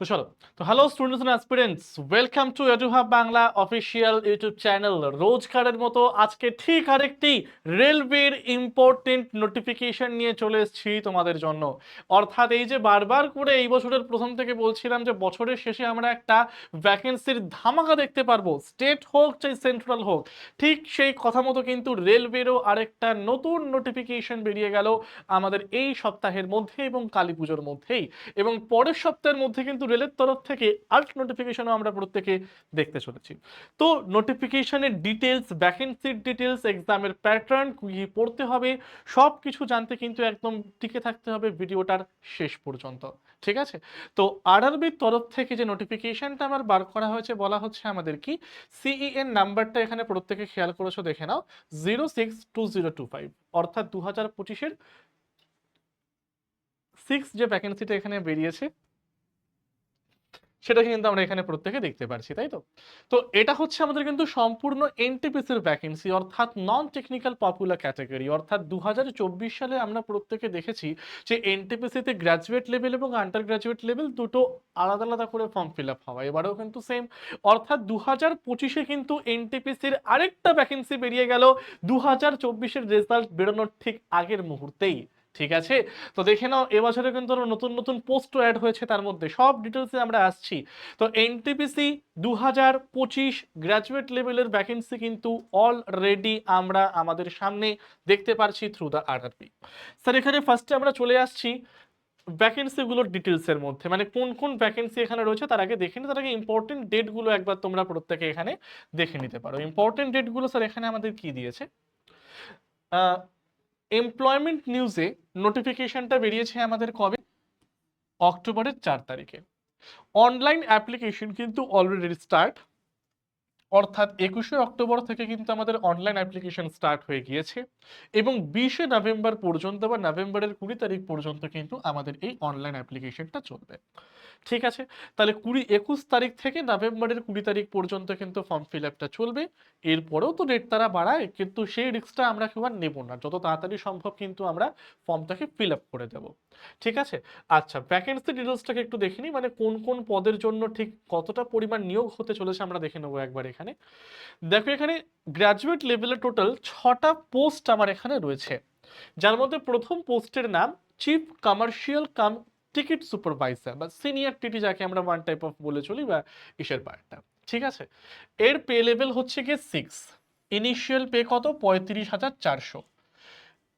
তো চলো, তো hello students and aspirants welcome to Eduhub Bangla official YouTube channel রোজকারের মতো আজকে ঠিক আরেকটি রেলওয়ের ইম্পর্টেন্ট নোটিফিকেশন নিয়ে চলে এসেছি তোমাদের জন্য। অর্থাৎ এই যে বারবার করে এই বছরের প্রথম থেকে বলছিলাম যে বছরের শেষে আমরা একটা ভ্যাকেন্সির ধামাকা দেখতে পারব স্টেট হোক চাই সেন্ট্রাল হোক, ঠিক সেই কথা মতো কিন্তু রেলওয়েরও আরেকটা নতুন নোটিফিকেশন বেরিয়ে গেল আমাদের এই সপ্তাহের মধ্যে এবং কালী পুজোর মধ্যেই। এবং পরের সপ্তাহের মধ্যে কিন্তু রেলের তরফ থেকে আর্ট নোটিফিকেশনও আমরা প্রত্যেকে দেখতে চলেছি। তো নোটিফিকেশনের ডিটেলস ভ্যাকেন্সির ডিটেলস এক্সামের প্যাটার্ন কি পড়তে হবে সব কিছু জানতে কিন্তু একদম টিকে থাকতে হবে ভিডিওটার শেষ পর্যন্ত, ঠিক আছে? তো আরআরবির তরফ থেকে যে নোটিফিকেশনটা আমার বার করা হয়েছে, বলা হচ্ছে আমাদের কি? সিইএন নাম্বারটা এখানে প্রত্যেকে খেয়াল করেছ, দেখে নাও zero six two zero two five অর্থাৎ দু হাজার পঁচিশের সিক্স যে ভ্যাকেন্সিটা এখানে বেরিয়েছে সেটা কিন্তু আমরা এখানে প্রত্যেকে দেখতে পারছি, তাই তো? তো এটা হচ্ছে আমাদের কিন্তু সম্পূর্ণ এনটিপিসির ভ্যাকেন্সি অর্থাৎ নন টেকনিক্যাল পপুলার ক্যাটাগরি অর্থাৎ দু হাজার চব্বিশ সালে আমরা প্রত্যেকে দেখেছি যে এনটিপিসিতে গ্র্যাজুয়েট লেভেল এবং আন্ডার গ্র্যাজুয়েট লেভেল দুটো আলাদা আলাদা করে ফর্ম ফিল আপ হওয়া এবারেও কিন্তু সেম অর্থাৎ দু হাজার পঁচিশে কিন্তু এনটিপিসির আরেকটা ভ্যাকেন্সি বেরিয়ে গেল দু হাজার চব্বিশের রেজাল্ট বেরোনোর ঠিক আগের মুহূর্তেই। ঠিক আছে? তো দেখে নাও, এবছরে কিন্তু নতুন নতুন পোস্ট অ্যাড হয়েছে তার মধ্যে। সব ডিটেলসে আমরা আসছি। তো এনটিপিসি দু হাজার পঁচিশ গ্র্যাজুয়েট লেভেলের ভ্যাকেন্সি কিন্তু অলরেডি আমরা আমাদের সামনে দেখতে পারছি থ্রু দ্য আরআরপি স্যার এখানে ফার্স্টে আমরা চলে আসছি ভ্যাকেন্সিগুলোর ডিটেলসের মধ্যে। মানে কোন কোন ভ্যাকেন্সি এখানে রয়েছে তার আগে দেখে নি তার আগে ইম্পর্টেন্ট ডেটগুলো একবার তোমরা প্রত্যেকে এখানে দেখে নিতে পারো। ইম্পর্টেন্ট ডেটগুলো স্যার এখানে আমাদের কি দিয়েছে? এমপ্লয়মেন্ট নিউজে নোটিফিকেশনটা বেরিয়েছে আমাদের কবে? অক্টোবরের চার তারিখে। অনলাইন অ্যাপ্লিকেশন কিন্তু অলরেডি স্টার্ট অর্থাৎ একুশে অক্টোবর থেকে কিন্তু আমাদের অনলাইন অ্যাপ্লিকেশন স্টার্ট হয়ে গিয়েছে এবং বিশে নভেম্বর পর্যন্ত বা নভেম্বরের কুড়ি তারিখ পর্যন্ত কিন্তু আমাদের এই অনলাইন অ্যাপ্লিকেশনটা চলবে। ঠিক আছে? তাহলে কুড়ি একুশ তারিখ থেকে নভেম্বরের কুড়ি তারিখ পর্যন্ত কিন্তু ফর্ম ফিল আপটা চলবে। এরপরেও তো ডেট তারা বাড়ায়, কিন্তু সেই রিস্কটা আমরা কেউ আর নেব না। যত তাড়াতাড়ি সম্ভব কিন্তু আমরা ফর্মটাকে ফিল আপ করে দেবো। ঠিক আছে? আচ্ছা ভ্যাকেন্সি ডিটেলসটাকে একটু দেখে নিই মানে কোন কোন পদের জন্য ঠিক কতটা পরিমাণ নিয়োগ হতে চলেছে আমরা দেখে নেব একবার এখানে। দেখো এখানে গ্র্যাজুয়েট লেভেলে টোটাল ছটা পোস্ট আমার এখানে রয়েছে। যার মধ্যে প্রথম পোস্টের নাম chief commercial cum ticket supervisor বা সিনিয়র টিটি যাকে আমরা ওয়ান টাইপ অফ বলে চলি বা ইসের পার্টটা, ঠিক আছে? এর পে লেভেল হচ্ছে গিয়ে সিক্স ইনিশিয়াল পে কত? পঁয়ত্রিশ হাজার চারশো।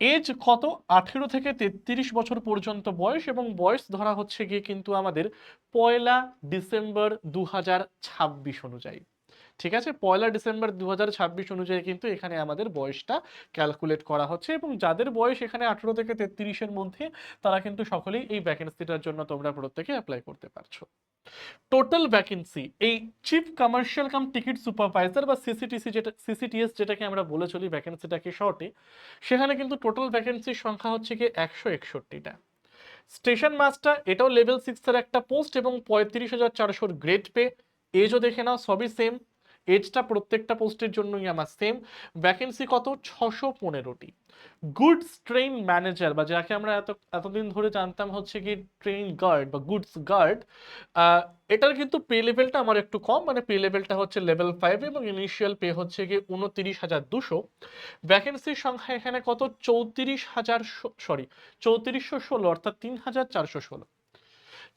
এজ কত? আঠেরো থেকে তেত্রিশ বছর পর্যন্ত বয়স এবং বয়স ধরা হচ্ছে গিয়ে কিন্তু আমাদের পয়লা ডিসেম্বর দু হাজার ছাব্বিশ অনুযায়ী। ঠিক আছে? পয়লা ডিসেম্বর দু হাজার ছাব্বিশ অনুযায়ী কিন্তু এখানে আমাদের বয়সটা ক্যালকুলেট করা হচ্ছে এবং যাদের বয়স এখানে আঠেরো থেকে তেত্রিশের মধ্যে, তারা কিন্তু সকলেই এই ভ্যাকেন্সিটার জন্য তোমরা প্রত্যেকে অ্যাপ্লাই করতে পারছ। টোটাল ভ্যাকেন্সি এই chief commercial cum ticket supervisor বা সিসিটিসি যেটা সিসিটিএস যেটাকে আমরা বলে চলি ভ্যাকেন্সিটাকে শর্টে, সেখানে কিন্তু টোটাল ভ্যাকেন্সির সংখ্যা হচ্ছে গিয়ে একশো একষট্টিটা। স্টেশন মাস্টার এটাও লেভেল সিক্সের একটা পোস্ট এবং পঁয়ত্রিশ হাজার চারশোর গ্রেড পে এজও দেখে নাও, সবই সেম এজটা প্রত্যেকটা পোস্টের জন্যই আমার সেম ভ্যাকেন্সি কত? ছশো পনেরোটি। গুডস ট্রেন ম্যানেজার বা যাকে আমরা এত, এতদিন ধরে জানতাম হচ্ছে কি ট্রেন গার্ড বা গুডস গার্ড এটার কিন্তু পে লেভেলটা আমার একটু কম। মানে পে লেভেলটা হচ্ছে লেভেল ফাইভ এবং ইনিশিয়াল পে হচ্ছে গিয়ে উনতিরিশ হাজার দুশো। ভ্যাকেন্সির সংখ্যা এখানে কত? চৌত্রিশ হাজার সরি চৌত্রিশশো ষোলো অর্থাৎ তিন হাজার চারশো ষোলো।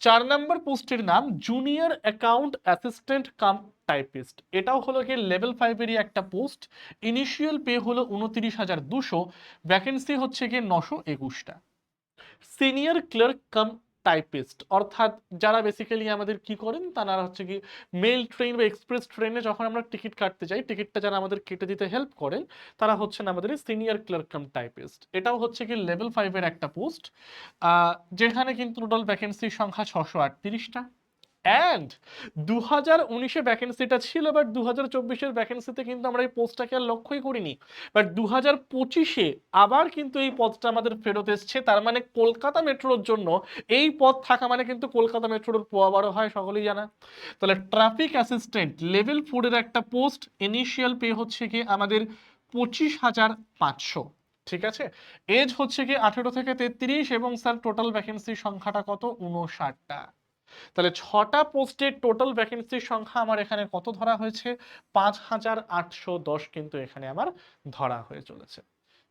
চার নম্বর পোস্টের নাম junior account assistant cum typist এটাও হলো গিয়ে লেভেল ফাইভেরই একটা পোস্ট ইনিশিয়াল পে হলো উনত্রিশ হাজার দুশো ভ্যাকেন্সি হচ্ছে গিয়ে নশো একুশটা। সিনিয়র ক্লার্ক কাম টাইপিস্ট অর্থাৎ যারা বেসিক্যালি আমাদের কি করেন, তারা হচ্ছে কি মেল ট্রেন বা এক্সপ্রেস ট্রেনে যখন আমরা টিকিট কাটতে যাই টিকিটটা যারা আমাদের কেটে দিতে হেল্প করেন, তারা হচ্ছেন আমাদের সিনিয়র ক্লার্ক কাম টাইপিস্ট এটাও হচ্ছে কি লেভেল ফাইভের একটা পোস্ট যেখানে কিন্তু টোটাল ভ্যাকেন্সির সংখ্যা ছশো আটত্রিশটা। অ্যান্ড দু হাজার উনিশে ভ্যাকেন্সিটা ছিল বাট দু হাজার চব্বিশের ভ্যাকেন্সিতে কিন্তু আমরা এই পোস্টটাকে আর লক্ষ্যই করিনি। বাট দু হাজার পঁচিশে আবার কিন্তু এই পদটা আমাদের ফেরত এসছে, তার মানে কলকাতা মেট্রোর জন্য এই পদ থাকা মানে কিন্তু কলকাতা মেট্রোর পোয়াবারও হয়, সকলেই জানা। তাহলে ট্রাফিক অ্যাসিস্ট্যান্ট লেভেল ফোরের একটা পোস্ট ইনিশিয়াল পে হচ্ছে কি আমাদের পঁচিশ হাজার পাঁচশো। ঠিক আছে? এজ হচ্ছে কি আঠেরো থেকে তেত্রিশ, এবং স্যার টোটাল ভ্যাকেন্সির সংখ্যাটা কত? উনষাটটা তাহলে ছটা পোস্টের টোটাল ভ্যাকেন্সির সংখ্যা আমার এখানে কত ধরা হয়েছে? পাঁচ হাজার আটশো দশ কিন্তু এখানে আমার ধরা হয়ে চলেছে।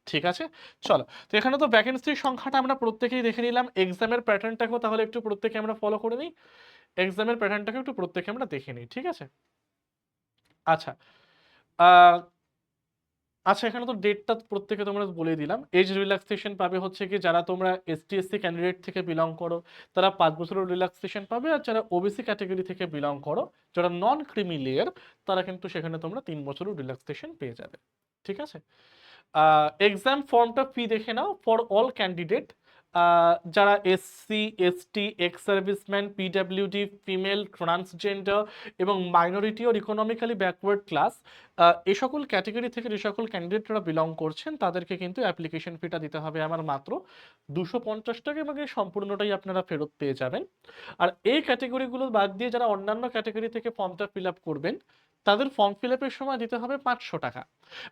ঠিক আছে? চলো, তো এখানে তো ভ্যাকেন্সির সংখ্যাটা আমরা প্রত্যেকেই দেখে নিলাম। এক্সামের প্যাটার্নটাকেও তাহলে একটু প্রত্যেকে আমরা ফলো করে নিই। এক্সামের প্যাটার্নটাকে একটু প্রত্যেকে আমরা দেখে নিই, ঠিক আছে? আচ্ছা আচ্ছা এখানে তো ডেটটা প্রত্যেকে তোমরা বলে দিলাম। এজ রিল্যাক্সেশন পাবে হচ্ছে কি যারা তোমরা এসটিএসসি ক্যান্ডিডেট থেকে বিলং করো, তারা পাঁচ বছরের রিল্যাক্সেশন পাবে আর যারা ওবিসি ক্যাটাগরি থেকে বিলং করো, যারা নন ক্রিমি লেয়ার তারা কিন্তু সেখানে তোমরা তিন বছরের রিল্যাক্সেশন পেয়ে যাবে। ঠিক আছে? এক্সাম ফর্মটা ফি দেখে নাও ফর অল ক্যান্ডিডেট যারা SC ST ex serviceman PWD female transgender এবং minority or economically backward class এ সকল ক্যাটাগরি থেকে যে সকল ক্যান্ডিডেটরা বিলং করছেন, তাদেরকে কিন্তু অ্যাপ্লিকেশন ফিটা দিতে হবে আমার মাত্র দুশো পঞ্চাশ টাকা এবং এই সম্পূর্ণটাই আপনারা ফেরত পেয়ে যাবেন। আর এই ক্যাটাগরিগুলো বাদ দিয়ে যারা অন্যান্য ক্যাটাগরি থেকে ফর্মটা ফিল আপ করবেন তাদের ফর্ম ফিল আপের সময় দিতে হবে পাঁচশো টাকা।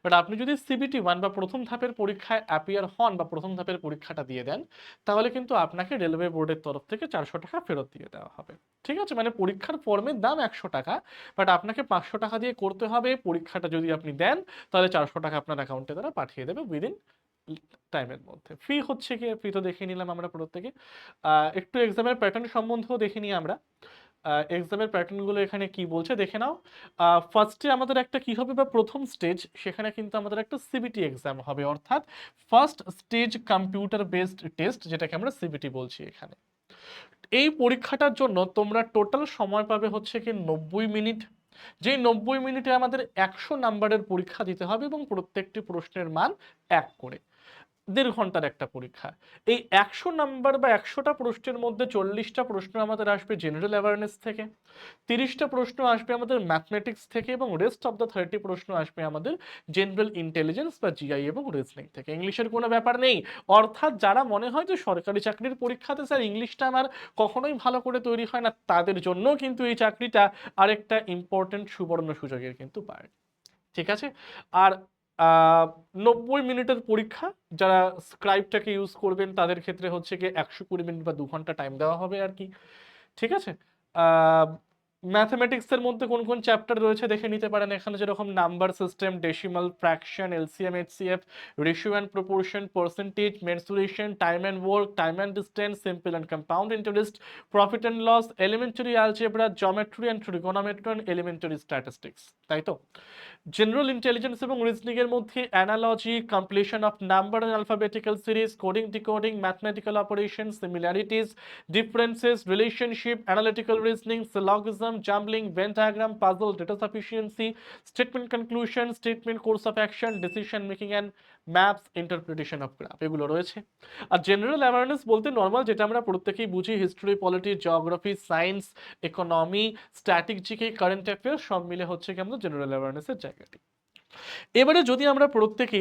বাট আপনি যদি সিবিটি ওয়ান বা প্রথম ধাপের পরীক্ষায় অ্যাপিয়ার হন বা প্রথম ধাপের পরীক্ষাটা দিয়ে দেন, তাহলে কিন্তু আপনাকে রেলওয়ে বোর্ডের তরফ থেকে চারশো টাকা ফেরত দিয়ে দেওয়া হবে। ঠিক আছে? মানে পরীক্ষার ফর্মের দাম একশো টাকা বাট আপনাকে পাঁচশো টাকা দিয়ে করতে হবে। পরীক্ষাটা যদি আপনি দেন, তাহলে চারশো টাকা আপনার অ্যাকাউন্টে তারা পাঠিয়ে দেবে উইদিন টাইমের মধ্যে। ফি হচ্ছে কি? ফি তো দেখে নিলাম আমরা প্রত্যেকে। একটু এক্সামের প্যাটার্ন সম্বন্ধেও দেখে নিই আমরা। এক্সামের প্যাটার্নগুলো এখানে কি বলছে? দেখে নাও। ফার্স্টে আমাদের একটা কি হবে বা প্রথম স্টেজ সেখানে কিন্তু আমাদের একটা সিবিটি এক্সাম হবে। অর্থাৎ first stage computer based test যেটাকে আমরা সিবিটি বলছি এখানে। এই পরীক্ষাটার জন্য তোমরা টোটাল সময় পাবে হচ্ছে কি নব্বই মিনিট। যেই নব্বই মিনিটে আমাদের একশো নাম্বারের পরীক্ষা দিতে হবে এবং প্রত্যেকটি প্রশ্নের মান এক করে। দেড় ঘণ্টার একটা পরীক্ষা। এই একশো নাম্বার বা একশোটা প্রশ্নের মধ্যে চল্লিশটা প্রশ্ন আমাদের আসবে জেনারেল অ্যাওয়ারনেস থেকে, তিরিশটা প্রশ্ন আসবে আমাদের ম্যাথমেটিক্স থেকে এবং রেস্ট অফ দ্য থার্টি প্রশ্ন আসবে আমাদের জেনারেল ইন্টেলিজেন্স বা জিআই এবং রিজনিং থেকে। ইংলিশের কোনো ব্যাপার নেই। অর্থাৎ যারা মনে হয় যে সরকারি চাকরির পরীক্ষাতে স্যার ইংলিশটা আমার কখনোই ভালো করে তৈরি হয় না, তাদের জন্য কিন্তু এই চাকরিটা আরেকটা ইম্পর্টেন্ট সুবর্ণ সুযোগের কিন্তু পায় ঠিক আছে? আর নব্বই মিনিটের পরীক্ষা, যারা স্ক্রাইবটাকে ইউজ করবেন, তাদের ক্ষেত্রে হচ্ছে কি একশো কুড়ি মিনিট বা দু ঘণ্টা টাইম দেওয়া হবে আর কি। ঠিক আছে? ম্যাথমেটিক্সের মধ্যে কোন কোন চ্যাপ্টার রয়েছে দেখে নিতে পারেন। এখানে যেরকম number system decimal fraction LCM HCF ratio and proportion percentage mensuration time and work time and distance simple and compound interest profit and loss elementary algebra geometry and trigonometry and elementary statistics তাই তো? General intelligence এবং রিজনিংয়ের মধ্যে analogy completion of number and alphabetical series coding decoding mathematical operation similarities differences relationship relationship, analytical reasoning, syllogism, jumbling, Venn diagram, puzzle, data sufficiency, statement conclusion, statement course of action, decision making and maps, interpretation of graph এগুলো রয়েছে। আর general awareness বলতে normal যেটা আমরা প্রত্যেকেই বুঝি history polity geography science economy static GK current affairs সব মিলে হচ্ছে কি আমাদের জেনারেল অ্যাওয়ারনেসের জায়গাটি। এবারে যদি আমরা প্রত্যেকে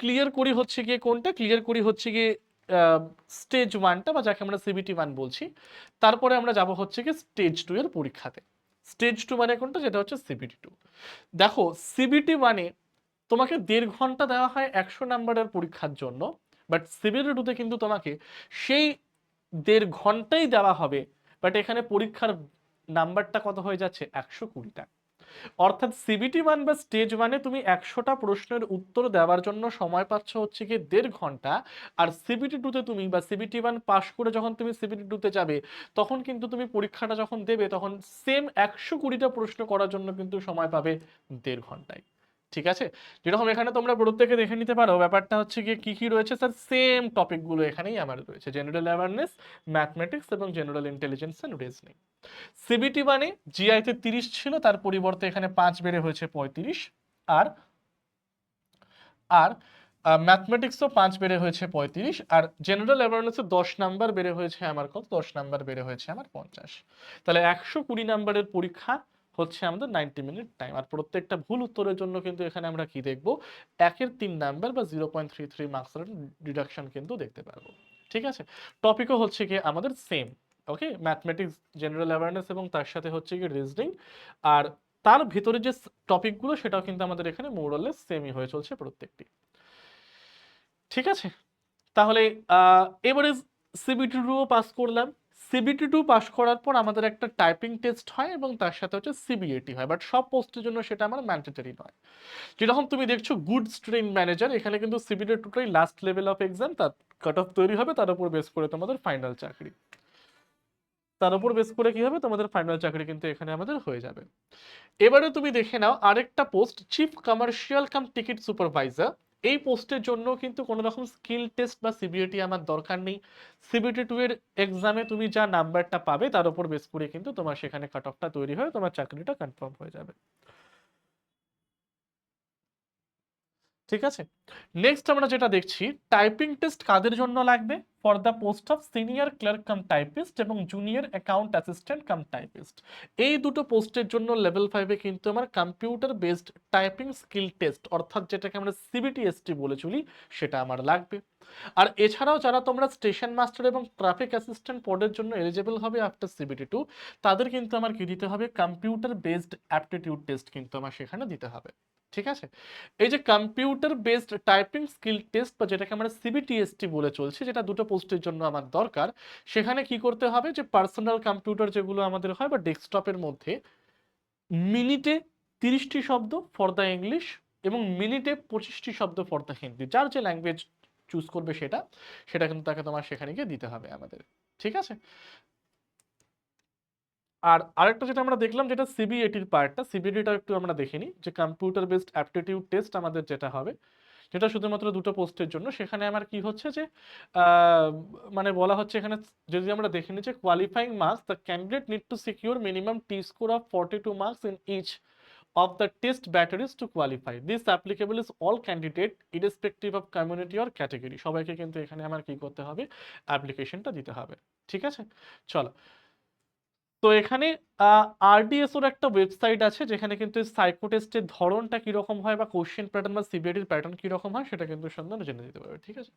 ক্লিয়ার করি হচ্ছে গিয়ে কোনটা? ক্লিয়ার করি হচ্ছে গিয়ে স্টেজ ওয়ানটা বা যাকে আমরা সিবিটি ওয়ান বলছি, তারপরে আমরা যাব হচ্ছে কি স্টেজ টু এর পরীক্ষাতে। স্টেজ টু মানে কোনটা? যেটা হচ্ছে সিবিটি টু দেখো সিবিটি মানে তোমাকে দেড় ঘণ্টা দেওয়া হয় একশো নাম্বারের পরীক্ষার জন্য বাট সিবিটি টুতে কিন্তু তোমাকে সেই দেড় ঘন্টাই দেওয়া হবে বাট এখানে পরীক্ষার নাম্বারটা কত হয়ে যাচ্ছে? একশো কুড়িটা। অর্থাৎ সিবিটি ওয়ান বা স্টেজ ওয়ানে তুমি একশোটা প্রশ্নের উত্তর দেওয়ার জন্য সময় পাচ্ছ হচ্ছে কি দেড় ঘণ্টা। আর সিবিটি টুতে তুমি বা সিবিটি ওয়ান পাশ করে যখন তুমি সিবিটি টুতে যাবে, তখন কিন্তু তুমি পরীক্ষাটা যখন দেবে, তখন সেম একশো কুড়িটা প্রশ্ন করার জন্য কিন্তু সময় পাবে দেড় ঘন্টায়। ঠিক আছে? যেরকম এখানে তোমরা প্রত্যেকে দেখে নিতে পারো, ব্যাপারটা হচ্ছে গিয়ে কি কি রয়েছে? স্যার সেম টপিকগুলো এখানেই আমার রয়েছে। জেনারেল অ্যাওয়ারনেস ম্যাথমেটিক্স এবং general intelligence and reasoning CBT মানে জিআইতে তিরিশ ছিল, তার পরিবর্তে এখানে পাঁচ বেড়ে হয়েছে পঁয়ত্রিশ। আর আর ম্যাথমেটিক্সও পাঁচ বেড়ে হয়েছে পঁয়ত্রিশ। আর জেনারেল অ্যাওয়ারনেসে দশ নাম্বার বেড়ে হয়েছে আমার কত? দশ নাম্বার বেড়ে হয়েছে আমার পঞ্চাশ। তাহলে একশো কুড়ি নাম্বারের পরীক্ষা হচ্ছে আমাদের নাইনটি মিনিট টাইম আর প্রত্যেকটা ভুল উত্তরের জন্য কিন্তু এখানে আমরা কি দেখব? একের তিন নাম্বার বা জিরো পয়েন্ট থ্রি থ্রি মার্কসের ডিডাকশন কিন্তু দেখতে পারব। ঠিক আছে? টপিকও হচ্ছে কি আমাদের same okay mathematics general awareness এবং তার সাথে হচ্ছে কি রিজনিং আর তার ভিতরে যে টপিকগুলো সেটাও কিন্তু আমাদের এখানে মোরলেস সেমই হয়ে চলছে প্রত্যেকটি। ঠিক আছে? তাহলে এবারে সিবিটি টুও পাস করলাম। সিবিটি টু পাস করার পর আমাদের একটা টাইপিং টেস্ট হয় এবং তার সাথে হচ্ছে সিবিএটি হয়। বাট সব পোস্টের জন্য সেটা আমার ম্যান্ডেটরি নয়। যেরকম তুমি দেখছ গুড স্ট্রিম ম্যানেজার এখানে কিন্তু সিবিটি টুটাই লাস্ট লেভেল অফ এক্সাম তার কাট অফ তৈরি হবে, তার উপর বেস করে তোমাদের ফাইনাল চাকরি। তার উপর বেস করে কি হবে? তোমাদের ফাইনাল চাকরি কিন্তু এখানে আমাদের হয়ে যাবে। এবারে তুমি দেখে নাও আরেকটা post chief commercial cum ticket supervisor এই পোস্টের জন্য কিন্তু কোনো রকম স্কিল টেস্ট বা সিবিএটি আমার দরকার নেই। সিবিউটি টু এর এক্সামে তুমি যা নাম্বারটা পাবে, তার উপর বেস করে কিন্তু তোমার সেখানে কাট অফটা তৈরি হয়ে তোমার চাকরিটা কনফার্ম হয়ে যাবে। ঠিক আছে? নেক্সট আমরা যেটা দেখছি টাইপিং টেস্ট কাদের জন্য লাগবে? For the post of senior clerk cum typist এবং junior account assistant cum typist এই দুটো পোস্টের জন্য লেভেল ফাইভে কিন্তু আমার computer based typing skill test অর্থাৎ যেটাকে আমরা সিবিটিএসটি বলে চলি, সেটা আমার লাগবে। আর এছাড়াও যারা তোমরা স্টেশন মাস্টার এবং ট্রাফিক অ্যাসিস্ট্যান্ট পদের জন্য এলিজেবল হবে আফটার সিবিটি টু তাদের কিন্তু আমার কি দিতে হবে? কম্পিউটার বেসড অ্যাপটিটিউড টেস্ট কিন্তু আমার সেখানে দিতে হবে। ঠিক আছে? এই যে computer based typing skill test বা যেটাকে আমরা সিবিটিএসটি বলে চলছে, যেটা দুটো পোস্টের জন্য আমার দরকার, সেখানে কি করতে হবে যে পার্সোনাল কম্পিউটার যেগুলো আমাদের হয় বা ডেস্কটপের মধ্যে, মিনিটে তিরিশটি শব্দ ফর দ্য ইংলিশ এবং মিনিটে পঁচিশটি শব্দ ফর দ্য হিন্দি যার যে ল্যাঙ্গুয়েজ চুজ করবে সেটা সেটা কিন্তু তাকে তোমার সেখানে গিয়ে দিতে হবে আমাদের। ঠিক আছে? আর আরেকটা যেটা আমরা দেখলাম, যেটা সিবিএটির পার্টটা সিবিএটিটা একটু আমরা দেখিনি, যে কম্পিউটার বেসড অ্যাপটিটিউড টেস্ট আমাদের যেটা হবে, যেটা শুধুমাত্র দুটো পোস্টের জন্য। সেখানে আমার কি হচ্ছে যে মানে বলা হচ্ছে এখানে যদি আমরা দেখে নিই যে qualifying marks the candidate need to secure minimum T score of forty two marks in each of the test batteries to qualify. This applicable is all candidate, irrespective of community or category. সবাইকে কিন্তু এখানে আমার কি করতে হবে? অ্যাপ্লিকেশনটা দিতে হবে। ঠিক আছে? চলো। তো এখানে আরডিএসওর একটা ওয়েবসাইট আছে যেখানে কিন্তু সাইকো টেস্টের ধরনটা কীরকম হয় বা কোশ্চেন প্যাটার্ন বা সিবিআইটির প্যাটার্ন কীরকম হয় সেটা কিন্তু সন্ধান জেনে দিতে পারবে, ঠিক আছে?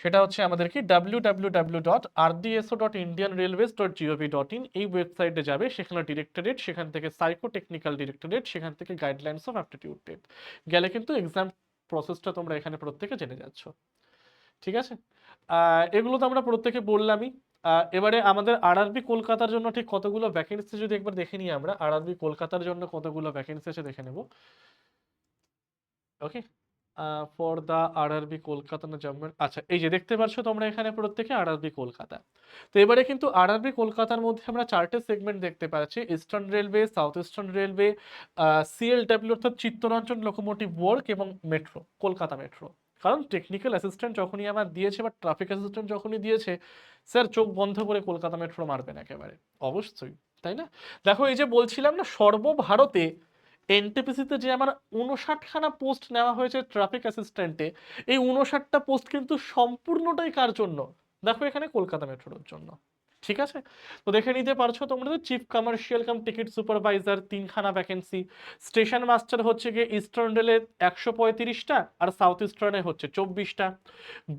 সেটা হচ্ছে আমাদের কি W W W dot RDSO dot Indian railways dot GOV dot in এই ওয়েবসাইটে যাবে, সেখানে ডিরেক্টরেট সেখান থেকে সাইকো টেকনিক্যাল ডিরেক্টরেট সেখান থেকে গাইডলাইন্স অফ অ্যাপটিটিউড টেট গেলে কিন্তু এক্সাম প্রসেসটা তোমরা এখানে প্রত্যেকে জেনে যাচ্ছ, ঠিক আছে? এগুলো তো আমরা প্রত্যেকে বললামই। এবারে আমাদের আরআরবি কলকাতার জন্য ঠিক কতগুলো ভ্যাকেন্সি যদি একবার দেখে নিই আমরা, আরআরবি কলকাতার জন্য কতগুলো ভ্যাকেন্সি আছে দেখে নেব। Okay for the RRB Kolkata না জম্মু আচ্ছা এই যে দেখতে পাচ্ছ তোমরা এখানে প্রত্যেকে আরআরবি কলকাতা। তো এবারে কিন্তু আরআরবি কলকাতার মধ্যে আমরা চারটে সেগমেন্ট দেখতে পাচ্ছি eastern railway south eastern railway CLW অর্থাৎ চিত্তরঞ্জন লোকোমোটিভ ওয়ার্ক এবং মেট্রো কলকাতা মেট্রো কারণ টেকনিক্যাল অ্যাসিস্ট্যান্ট যখনই আমার দিয়েছে বা ট্রাফিক অ্যাসিস্ট্যান্ট যখনই দিয়েছে স্যার চোখ বন্ধ করে কলকাতা মেট্রো মারবেন একেবারে। অবশ্যই, তাই না? দেখো, এই যে বলছিলাম না, সর্বভারতে এনটিপিসিতে যে আমার উনষাটখানা পোস্ট নেওয়া হয়েছে ট্রাফিক অ্যাসিস্ট্যান্টে এই উনষাটটা পোস্ট কিন্তু সম্পূর্ণটাই কার জন্য? দেখো এখানে কলকাতা মেট্রোর জন্য। ঠিক আছে? তো দেখে নিতে পারছ তোমরা তো chief commercial cum ticket supervisor তিনখানা ভ্যাকেন্সি স্টেশন মাস্টার হচ্ছে গিয়ে ইস্টার্ন রেলে একশো পঁয়ত্রিশটা আর সাউথ ইস্টার্নে হচ্ছে চব্বিশটা।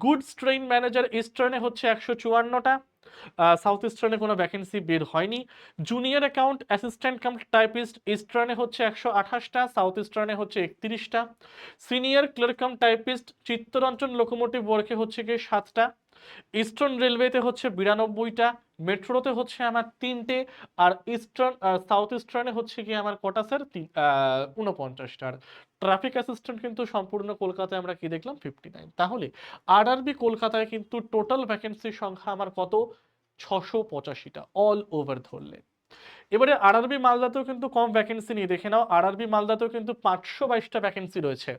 গুডস ট্রেন ম্যানেজার ইস্টার্নে হচ্ছে একশো চুয়ান্নটা। সাউথ ইস্টার্নে কোনো ভ্যাকেন্সি বের হয়নি। Junior account assistant cum typist ইস্টার্নে হচ্ছে একশো আঠাশটা সাউথ ইস্টার্নে হচ্ছে একত্রিশটা। Senior clerk cum typist Chittaranjan locomotive ওয়ার্কে হচ্ছে গিয়ে সাতটা। ইস্টার্ন রেলওয়েতে হচ্ছে বিরানব্বইটা, মেট্রোতে হচ্ছে আমার তিনটে, আর ইস্টার্ন সাউথ ইস্টার্নে হচ্ছে কি আমার কটা স্যার উনপঞ্চাশটা আর ট্রাফিক অ্যাসিস্ট্যান্ট কিন্তু সম্পূর্ণ কলকাতায় আমরা কি দেখলাম? ফিফটি নাইন তাহলে আর আরবি কলকাতায় কিন্তু টোটাল ভ্যাকেন্সির সংখ্যা আমার কত? ছশো পঁচাশিটা অল ওভার ধরলে। এবারে আরআরবি মালদাতেও কিন্তু কম ভ্যাকেন্সি নিয়ে দেখে নাও আরআরবি মালদাতেও কিন্তু পাঁচশো বাইশটা ভ্যাকেন্সি রয়েছে।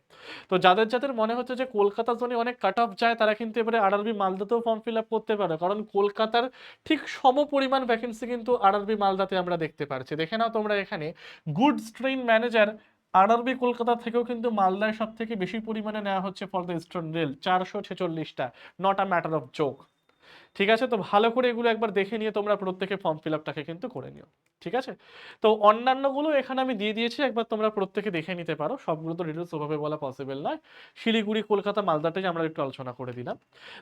তো যাদের যাদের মনে হচ্ছে যে কলকাতা জোনে অনেক কাট অফ যায়, তারা কিন্তু এবারে আরআরবি মালদাতেও ফর্ম ফিল আপ করতে পারে কারণ কলকাতার ঠিক সম পরিমাণ ভ্যাকেন্সি কিন্তু আরআরবি মালদাতে আমরা দেখতে পারছি। দেখে নাও তোমরা এখানে good stream manager RRB Kolkata থেকেও কিন্তু মালদায় সব থেকে বেশি পরিমাণে নেওয়া হচ্ছে ফর দ্য ইস্টার্ন রেল চারশো ছেচল্লিশটা। Not a matter of joke ঠিক আছে? তো ভালো করে এগুলো একবার দেখে নিয়ে তোমরা প্রত্যেকে ফর্ম ফিল আপটাকে কিন্তু করে নিও। ঠিক আছে? তো অন্যান্যগুলো এখানে আমি দিয়ে দিয়েছি, একবার তোমরা প্রত্যেকে দেখে নিতে পারো। সবগুলো তো ডিটেলস ওভাবে বলা পসিবল নয়। শিলিগুড়ি, কলকাতা মালদাটাই আমরা একটু আলোচনা করে দিলাম।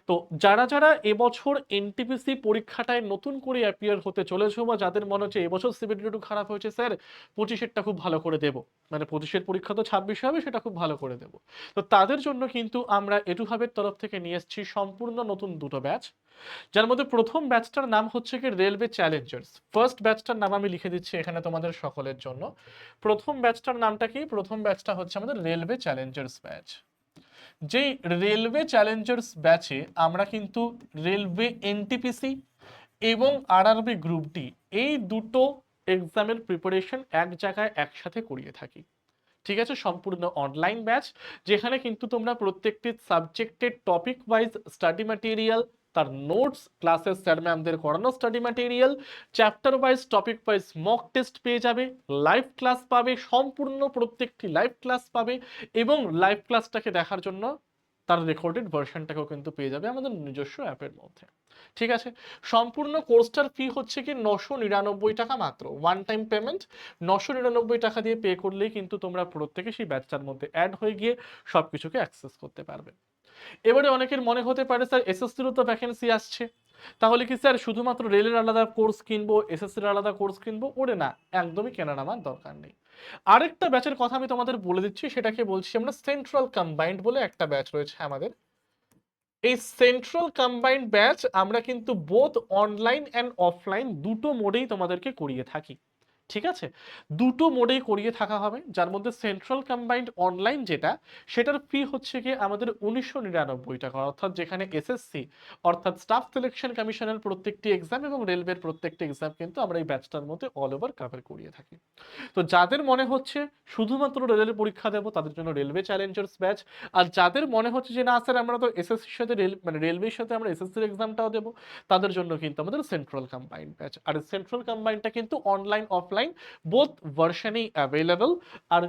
তো যারা যারা এবছর এনটিপিসি পরীক্ষাটায় নতুন করে অ্যাপিয়ার হতে চলেছো বা যাদের মনে হচ্ছে এবছর সিবিটি একটু খারাপ হয়েছে, স্যার, পঁচিশেরটা খুব ভালো করে দেবো। মানে পঁচিশের পরীক্ষা তো ছাব্বিশে হবে, সেটা খুব ভালো করে দেবো। তো তাদের জন্য কিন্তু আমরা এটুহাবের তরফ থেকে নিয়ে এসেছি সম্পূর্ণ নতুন দুটো ব্যাচ যার মধ্যে প্রথম ব্যাচটার নাম হচ্ছে কি রেলওয়ে চ্যালেঞ্জার্স ফার্স্ট ব্যাচটার নাম আমি লিখে দিচ্ছি এখানে তোমাদের সকলের জন্য। প্রথম ব্যাচটার নামটা কি? প্রথম ব্যাচটা হচ্ছে আমাদের রেলওয়ে চ্যালেঞ্জার্স ব্যাচ যেই রেলওয়ে চ্যালেঞ্জার্স ব্যাচে আমরা কিন্তু রেলওয়ে এনটিপিসি এবং আরআরবি গ্রুপ ডি এই দুটো এক্সামের প্রিপারেশন এক জায়গায় একসাথে করিয়ে থাকি। ঠিক আছে? সম্পূর্ণ অনলাইন ব্যাচ যেখানে কিন্তু তোমরা প্রত্যেকটি সাবজেক্টের টপিক ওয়াইজ স্টাডি ম্যাটেরিয়াল তার নোটস ক্লাসের স্যার ম্যামদের করানো study material chapter wise topic wise mock test পেয়ে যাবে লাইভ ক্লাস পাবে, সম্পূর্ণ প্রত্যেকটি লাইভ ক্লাস পাবে এবং লাইভ ক্লাসটাকে দেখার জন্য তার রেকর্ডেড ভার্সনটাকেও কিন্তু পেয়ে যাবে আমাদের নিজস্ব অ্যাপের মধ্যে। ঠিক আছে? সম্পূর্ণ কোর্সটার ফি হচ্ছে কি নশো নিরানব্বই টাকা মাত্র ওয়ান টাইম পেমেন্ট নশো নিরানব্বই টাকা দিয়ে পে করলেই কিন্তু তোমরা প্রত্যেকে সেই ব্যাচটার মধ্যে অ্যাড হয়ে গিয়ে সব কিছুকে অ্যাক্সেস করতে পারবে। এবারে অনেকের মনে হতে পারে, স্যার এসএসসিরও তো ভ্যাকেন্সি আসছে। তাহলে কি, স্যার, শুধুমাত্র রেলের আলাদা কোর্স কিনবো এসএসসির আলাদা কোর্স কিনবো? ওরে না, একদমই কেনার আমার দরকার নেই। আরেকটা ব্যাচের কথা আমি তোমাদের বলে দিচ্ছি, সেটাকে বলছি আমরা সেন্ট্রাল কম্বাইন্ড বলে একটা ব্যাচ রয়েছে আমাদের। এই সেন্ট্রাল কম্বাইন্ড ব্যাচ আমরা কিন্তু বোথ অনলাইন অ্যান্ড অফলাইন দুটো মোডেই তোমাদেরকে করিয়ে থাকি। ঠিক আছে? দুটো মোডেই করিয়ে থাকা হবে, যার মধ্যে সেন্ট্রাল কম্বাইন্ড অনলাইন যেটা, সেটার ফি হচ্ছে গিয়ে আমাদের উনিশশো নিরানব্বই টাকা। অর্থাৎ যেখানে এসএসসি অর্থাৎ স্টাফ সিলেকশন কমিশনের প্রত্যেকটি এক্সাম এবং রেলওয়ের প্রত্যেকটি এক্সাম কিন্তু আমরা এই ব্যাচটার মধ্যে অল ওভার কভার করিয়ে থাকি। তো যাদের মনে হচ্ছে শুধুমাত্র রেলের পরীক্ষা দেবো, তাদের জন্য রেলওয়ে চ্যালেঞ্জার্স ব্যাচ আর যাদের মনে হচ্ছে যে, না স্যার আমরা তো এসএসসির সাথে রেল মানে রেলওয়ের সাথে আমরা এসএসসির এক্সামটাও দেবো, তাদের জন্য কিন্তু আমাদের সেন্ট্রাল কম্বাইন্ড ব্যাচ আর সেন্ট্রাল কম্বাইন্ডটা কিন্তু অনলাইন অফলাইন বোথ ভার্সনই অ্যাভেলেবল আর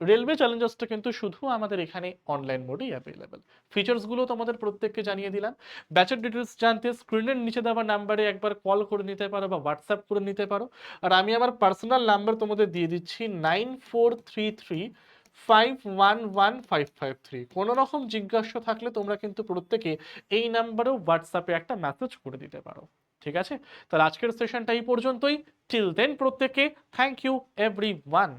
রেলওয়ে চ্যালেঞ্জার্সটা কিন্তু শুধু আমাদের এখানে অনলাইন মোডেই অ্যাভেলেবল ফিচার্সগুলো তোমাদের প্রত্যেককে জানিয়ে দিলাম। ব্যাচের ডিটেলস জানতে স্ক্রিনের নিচে দেওয়া নাম্বারে একবার কল করে নিতে পারো বা হোয়াটসঅ্যাপ করে নিতে পারো। আর আমি আমার পার্সোনাল নাম্বার তোমাদের দিয়ে দিচ্ছি nine four three three five one one five five three কোনো রকম জিজ্ঞাসা থাকলে তোমরা কিন্তু প্রত্যেকে এই নাম্বারেও হোয়াটসঅ্যাপে একটা মেসেজ করে দিতে পারো। ঠিক আছে? তাহলে আজকের সেশনটা এই পর্যন্তই। টিল দেন প্রত্যেককে থ্যাংক ইউ এভরি ওয়ান